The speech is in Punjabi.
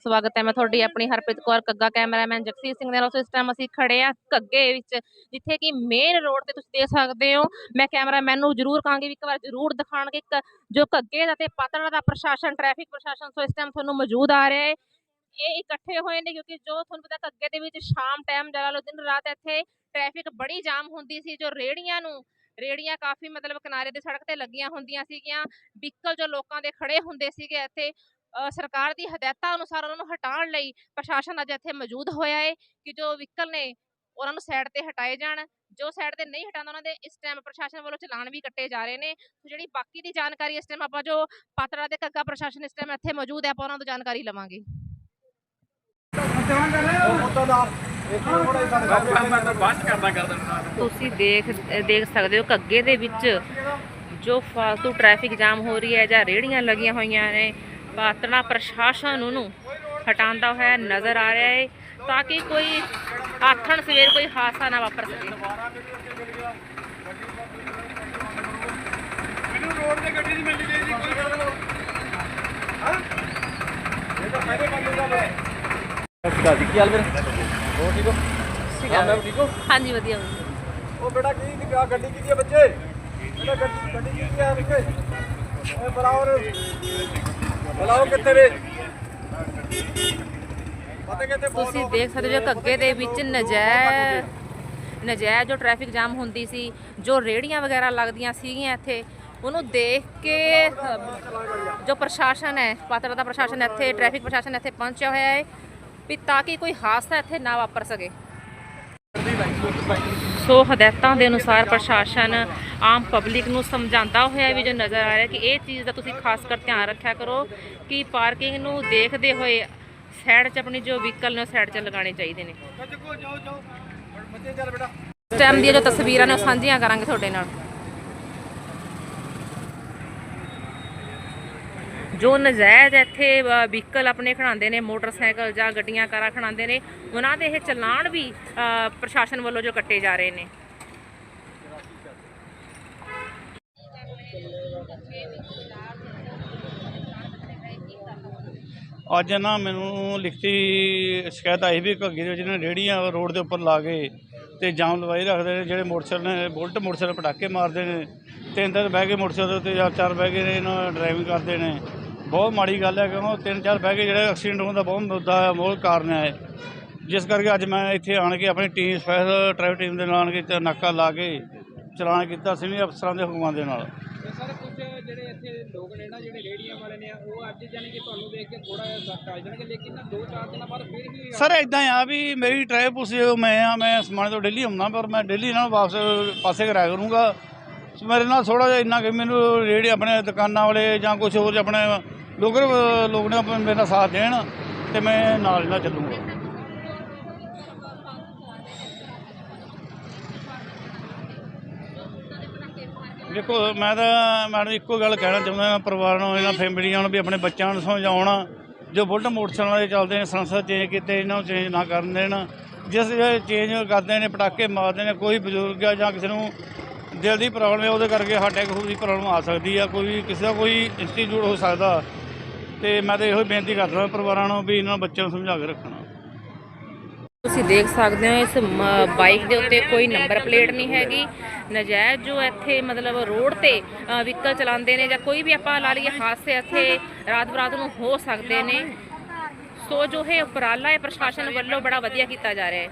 ਸਵਾਗਤ ਹੈ ਮੈਂ ਤੁਹਾਡੀ ਆਪਣੀ ਹਰਪ੍ਰੀਤ ਕੌਰ, ਕੱਗਾ ਕੈਮਰਾਮੈਨ ਜਗਸੀਰ ਸਿੰਘ ਦੇ ਨਾਲ। ਇਸ ਟਾਈਮ ਅਸੀਂ ਖੜੇ ਆ ਕੱਗੇ ਵਿੱਚ, ਜਿੱਥੇ ਕਿ ਮੇਨ ਰੋਡ ਤੇ ਤੁਸੀਂ ਦੇਖ ਸਕਦੇ ਹੋ। ਮੈਂ ਕੈਮਰਾਮੈਨ ਨੂੰ ਜ਼ਰੂਰ ਕਹਾਂਗੀ ਵੀ ਇੱਕ ਵਾਰ ਜ਼ਰੂਰ ਦਿਖਾਣ ਜੋ ਕੱਗੇ ਦਾ ਤੇ ਪਾਤੜਾ ਦਾ ਪ੍ਰਸ਼ਾਸਨ ਟ੍ਰੈਫਿਕ ਪ੍ਰਸ਼ਾਸਨ, ਸੋ ਇਸ ਟਾਈਮ ਤੁਹਾਨੂੰ ਮੌਜੂਦ ਆ ਰਿਹਾ ਹੈ। ਇਹ ਇਕੱਠੇ ਹੋਏ ਨੇ ਕਿਉਂਕਿ ਜੋ ਤੁਹਾਨੂੰ ਪਤਾ ਕੱਗੇ ਦੇ ਵਿੱਚ ਸ਼ਾਮ ਟਾਈਮ ਜਲਾ ਲੋ ਦਿਨ ਰਾਤ ਇੱਥੇ ਟ੍ਰੈਫਿਕ ਬੜੀ ਜਾਮ ਹੁੰਦੀ ਸੀ, ਜੋ ਰੇੜੀਆਂ ਨੂੰ ਰੇੜੀਆਂ ਕਾਫੀ ਮਤਲਬ ਕਿਨਾਰੇ ਦੇ ਸੜਕ ਤੇ ਲੱਗੀਆਂ ਹੁੰਦੀਆਂ ਸੀਗੀਆਂ। ਵਹੀਕਲ ਜੋ ਲੋਕਾਂ ਦੇ ਖੜੇ ਹੁੰਦੇ ਸੀਗੇ ਇੱਥੇ ਸਰਕਾਰ ਦੀ ਹਦਾਇਤਾਂ ਅਨੁਸਾਰ ਉਹਨਾਂ ਨੂੰ ਹਟਾਉਣ ਲਈ ਪ੍ਰਸ਼ਾਸਨ ਅੱਜ ਇੱਥੇ ਮੌਜੂਦ ਹੋਇਆ ਹੈ ਕਿ ਜੋ ਵਹੀਕਲ ਨੇ ਉਹਨਾਂ ਨੂੰ ਸਾਈਡ ਤੇ ਹਟਾਏ ਜਾਣ। ਜੋ ਸਾਈਡ ਤੇ ਨਹੀਂ ਹਟਾਉਂਦਾ ਉਹਨਾਂ ਦੇ ਇਸ ਟਾਈਮ ਪ੍ਰਸ਼ਾਸਨ ਵੱਲੋਂ ਚਲਾਨ ਵੀ ਕੱਟੇ ਜਾ ਰਹੇ ਨੇ। ਸੋ ਜਿਹੜੀ ਬਾਕੀ ਦੀ ਜਾਣਕਾਰੀ ਇਸ ਟਾਈਮ ਆਪਾਂ ਜੋ ਪਾਤੜਾ ਦੇ ਕੱਗਾ ਪ੍ਰਸ਼ਾਸਨ ਇਸ ਟਾਈਮ ਇੱਥੇ ਮੌਜੂਦ ਹੈ, ਆਪਾਂ ਉਹਨਾਂ ਤੋਂ ਜਾਣਕਾਰੀ ਲਵਾਂਗੇ। ਤੁਸੀਂ ਦੇਖ ਦੇਖ ਸਕਦੇ ਹੋ ਕੱਗੇ ਦੇ ਵਿੱਚ ਜੋ ਫਾਲਤੂ ਟ੍ਰੈਫਿਕ ਜਾਮ ਹੋ ਰਹੀ ਹੈ ਜਾਂ ਰੇੜੀਆਂ ਲੱਗੀਆਂ ਹੋਈਆਂ ਨੇ। ਪਾਤੜਾ ਪ੍ਰਸ਼ਾਸਨ ਉਹਨੂੰ ਹਟਾਉਂਦਾ ਹੋਇਆ ਨਜ਼ਰ ਆ ਰਿਹਾ ਹੈ ਤਾਂ ਕਿ ਕੋਈ ਆਥਣ ਸਵੇਰ ਕੋਈ ਹਾਦਸਾ ਨਾ ਵਾਪਰ ਸਕੇ। ਮੈਨੂੰ ਰੋਡ ਤੇ ਗੱਡੀ ਨਹੀਂ ਮਿਲਣੀ ਚਾਹੀਦੀ ਕੋਈ ਗੱਲ ਹਾਂ? ਇਹ ਤਾਂ ਸਾਰੇ ਬੰਦੇ ਦਾ ਵੇ ਸਤਿ ਜੀ ਕੀ ਹਾਲ ਵੀਰ? ਹੋਰ ਠੀਕ ਹੋ? ਹਾਂ ਮੈਂ ਠੀਕ ਹੋ? ਹਾਂਜੀ ਵਧੀਆ ਉਹ ਬੇਟਾ ਕੀ ਦੀ ਆ ਗੱਡੀ ਕੀ ਦੀ ਹੈ ਬੱਚੇ? ਬੇਟਾ ਗੱਡੀ ਗੱਡੀ ਕੀ ਦੀ ਹੈ ਬੱਚੇ ਓਏ ਬੁਲਾਓ ਰੇ ਬੁਲਾਓ ਕਿੱਥੇ ਰੇ ਪਤਾ ਕਿੱਥੇ ਤੁਸੀਂ ਦੇਖ ਸਕਦੇ ਹੋ ਕੱਗੇ ਦੇ ਵਿੱਚ ਨਜਾਇਜ਼ ਨਜਾਇਜ਼ ਜੋ ਟ੍ਰੈਫਿਕ ਜਾਮ ਹੁੰਦੀ ਸੀ ਜੋ ਰੇੜੀਆਂ ਵਗੈਰਾ ਲੱਗਦੀਆਂ ਸੀਗੀਆਂ ਇੱਥੇ ਉਹਨੂੰ ਦੇਖ ਕੇ ਜੋ ਪ੍ਰਸ਼ਾਸਨ ਹੈ ਪਾਤੜਾ ਦਾ ਪ੍ਰਸ਼ਾਸਨ ਇੱਥੇ ਟ੍ਰੈਫਿਕ ਪ੍ਰਸ਼ਾਸਨ ਇੱਥੇ ਪਹੁੰਚਿਆ ਹੋਇਆ ਹੈ ਵੀ ਤਾਂ ਕਿ ਕੋਈ ਹਾਦਸਾ ਇੱਥੇ ਨਾ ਵਾਪਰ ਸਕੇ। ਸੋ ਹਦਾਇਤਾਂ ਦੇ ਅਨੁਸਾਰ ਪ੍ਰਸ਼ਾਸਨ ਆਮ ਪਬਲਿਕ ਨੂੰ ਸਮਝਾਉਂਦਾ ਹੋਇਆ ਵੀ ਜੋ ਨਜ਼ਰ ਆ ਰਿਹਾ ਕਿ ਇਹ ਚੀਜ਼ ਦਾ ਤੁਸੀਂ ਖਾਸ ਕਰ ਧਿਆਨ ਰੱਖਿਆ ਕਰੋ ਕਿ ਪਾਰਕਿੰਗ ਨੂੰ ਦੇਖਦੇ ਹੋਏ ਸਾਈਡ 'ਚ ਆਪਣੀ ਜੋ ਵਹੀਕਲ ਨੇ ਸਾਈਡ 'ਚ ਲਗਾਉਣੇ ਚਾਹੀਦੇ ਨੇ। ਜਾਓ ਜਾਓ ਬੱਚੇ ਚੱਲ ਬੇਟਾ ਟਾਈਮ ਦੀਆਂ ਜੋ ਤਸਵੀਰਾਂ ਨੇ ਉਹ ਸਾਂਝੀਆਂ ਕਰਾਂਗੇ ਤੁਹਾਡੇ ਨਾਲ। ਜੋ ਨਜਾਇਜ਼ ਇੱਥੇ ਵਹੀਕਲ ਆਪਣੇ ਖੜਾਉਂਦੇ ਨੇ, ਮੋਟਰਸਾਈਕਲ ਜਾਂ ਗੱਡੀਆਂ, ਕਾਰਾਂ ਖੜਾਉਂਦੇ ਨੇ, ਉਹਨਾਂ ਦੇ ਇਹ ਚਲਾਨ ਵੀ ਪ੍ਰਸ਼ਾਸਨ ਵੱਲੋਂ ਜੋ ਕੱਟੇ ਜਾ ਰਹੇ ਨੇ। ਅੱਜ ਨਾ ਮੈਨੂੰ ਲਿਖਤੀ ਸ਼ਿਕਾਇਤ ਆਈ ਵੀ ਘੱਗੀ ਦੇ ਵਿੱਚ ਨੇ ਰੇੜੀਆਂ ਰੋਡ ਦੇ ਉੱਪਰ ਲਾ ਕੇ ਤੇ ਜਾਮ ਲਵਾਈ ਰੱਖਦੇ ਨੇ, ਜਿਹੜੇ ਮੋਟਰਸਾਈਕਲ ਨੇ, ਬੁਲਟ ਮੋਟਰਸਾਈਕਲ ਪਟਾਕੇ ਮਾਰਦੇ ਨੇ ਤਿੰਨ ਤਿੰਨ ਬਹਿ ਕੇ ਮੋਟਰਸਾਈਕਲ ਦੇ ਉੱਤੇ ਜਾਂ ਚਾਰ ਬਹਿ ਕੇ ਨੇ ਇਹਨਾਂ ਡਰਾਈਵਿੰਗ ਕਰਦੇ ਨੇ। ਬਹੁਤ ਮਾੜੀ ਗੱਲ ਹੈ ਕਿਉਂਕਿ ਤਿੰਨ ਚਾਰ ਬਹਿ ਕੇ ਜਿਹੜੇ ਐਕਸੀਡੈਂਟ ਹੋਣ ਦਾ ਬਹੁਤ ਮੁੱਦਾ ਹੈ ਬਹੁਤ ਕਾਰਨ ਹੈ ਜਿਸ ਕਰਕੇ ਅੱਜ ਮੈਂ ਇੱਥੇ ਆਣ ਕੇ ਆਪਣੀ ਟੀਮ ਸਪੈਸ਼ਲ ਟ੍ਰੈਫਿਕ ਟੀਮ ਦੇ ਨਾਲ ਆਣ ਕੇ ਤੇ ਨਾਕਾ ਲਾ ਕੇ ਚਲਾਨ ਕੀਤਾ ਸੀਨੀਅਰ ਅਫਸਰਾਂ ਦੇ ਹੁਕਮਾਂ ਦੇ ਨਾਲ। ਸਰ ਕੁਝ ਜਿਹੜੇ ਇੱਥੇ ਲੋਕ ਨੇ ਨਾ ਜਿਹੜੇ ਰੇੜੀਆਂ ਵਾਲੇ ਨੇ ਉਹ ਅੱਜ ਜਾਨੀ ਕਿ ਤੁਹਾਨੂੰ ਦੇਖ ਕੇ ਥੋੜਾ ਜਿਹਾ ਸੱਟ ਆ ਜਾਣਗੇ ਲੇਕਿਨ ਨਾ ਦੋ ਚਾਰ ਦਿਨਾਂ ਬਾਅਦ ਫਿਰ ਵੀ ਸਰ ਇਦਾਂ ਆ ਵੀ ਮੇਰੀ ਟ੍ਰੈਪ ਉਸ ਮੈਂ ਆ ਮੈਂ ਸਮਾਨ ਤੋਂ ਦਿੱਲੀ ਆਉਣਾ ਪਰ ਮੈਂ ਦਿੱਲੀ ਨਾਲ ਵਾਪਸ ਪਾਸੇ ਕਰਾਇਆ ਕਰੂੰਗਾ। ਮੇਰੇ ਨਾਲ ਥੋੜਾ ਜਿਹਾ ਇੰਨਾ ਕਿ ਮੈਨੂੰ ਰੇੜੀ ਆਪਣੇ ਦੁਕਾਨਾਂ ਵਾਲੇ ਜਾਂ ਕੁਝ ਹੋਰ ਆਪਣੇ ਲੋਕਲ ਲੋਕ ਨੇ ਆਪਣੇ ਮੇਰਾ ਸਾਥ ਦੇਣ ਤੇ ਮੈਂ ਨਾਲ ਇਹਨਾਂ ਚੱਲੂੰਗਾ। ਦੇਖੋ, ਮੈਂ ਤਾਂ ਮੈਡਮ ਇੱਕੋ ਗੱਲ ਕਹਿਣਾ ਚਾਹੁੰਦਾ ਹਾਂ ਪਰਿਵਾਰ ਨੂੰ ਇਹਨਾਂ ਫੈਮਿਲੀਆਂ ਨੂੰ ਵੀ ਆਪਣੇ ਬੱਚਿਆਂ ਨੂੰ ਸਮਝਾਉਣ, ਜੋ ਬੁਲਟ ਮੋਟਰਸਾਈਕਲ ਵਾਲੇ ਚੱਲਦੇ ਨੇ, ਸੰਸਦ ਚੇਂਜ ਕੀਤੇ, ਇਹਨਾਂ ਨੂੰ ਚੇਂਜ ਨਾ ਕਰਨ ਦੇਣ, ਜਿਸ ਚੇਂਜ ਕਰਦੇ ਨੇ, ਪਟਾਕੇ ਮਾਰਦੇ ਨੇ, ਕੋਈ ਬਜ਼ੁਰਗ ਆ ਜਾਂ ਕਿਸੇ ਨੂੰ ਦਿਲ ਦੀ ਪ੍ਰੋਬਲਮ ਹੈ, ਉਹਦੇ ਕਰਕੇ ਹਾਰਟ ਅਟੈਕ ਦੀ ਪ੍ਰੋਬਲਮ ਆ ਸਕਦੀ ਆ, ਕੋਈ ਕਿਸੇ ਦਾ ਕੋਈ ਇੰਸਟੀਚਿਊਟ ਹੋ ਸਕਦਾ। ਤੇ ਮੈਂ ਤਾਂ ਇਹੋ ਹੀ ਬੇਨਤੀ ਕਰਦਾ ਪਰਿਵਾਰਾਂ ਨੂੰ ਵੀ ਇਹਨਾਂ ਬੱਚਿਆਂ ਨੂੰ ਸਮਝਾ ਕੇ ਰੱਖਣਾ। ਤੁਸੀਂ ਦੇਖ ਸਕਦੇ ਹੋ ਇਸ ਬਾਈਕ ਦੇ ਉੱਤੇ ਕੋਈ ਨੰਬਰ ਪਲੇਟ ਨਹੀਂ ਹੈਗੀ। ਨਜਾਇਜ਼ ਜੋ ਇੱਥੇ ਮਤਲਬ ਰੋਡ ਤੇ ਵਹੀਕਲ ਚਲਾਉਂਦੇ ਨੇ ਜਾਂ ਕੋਈ ਵੀ ਆਪਾਂ ਲਾ ਲਈਏ ਹਾਦਸੇ ਇੱਥੇ ਰਾਤ ਬਰਾਤ ਨੂੰ ਹੋ ਸਕਦੇ ਨੇ। ਸੋ ਜੋ ਇਹ ਉਪਰਾਲਾ ਹੈ ਪ੍ਰਸ਼ਾਸਨ ਵੱਲੋਂ ਬੜਾ ਵਧੀਆ ਕੀਤਾ ਜਾ ਰਿਹਾ ਹੈ।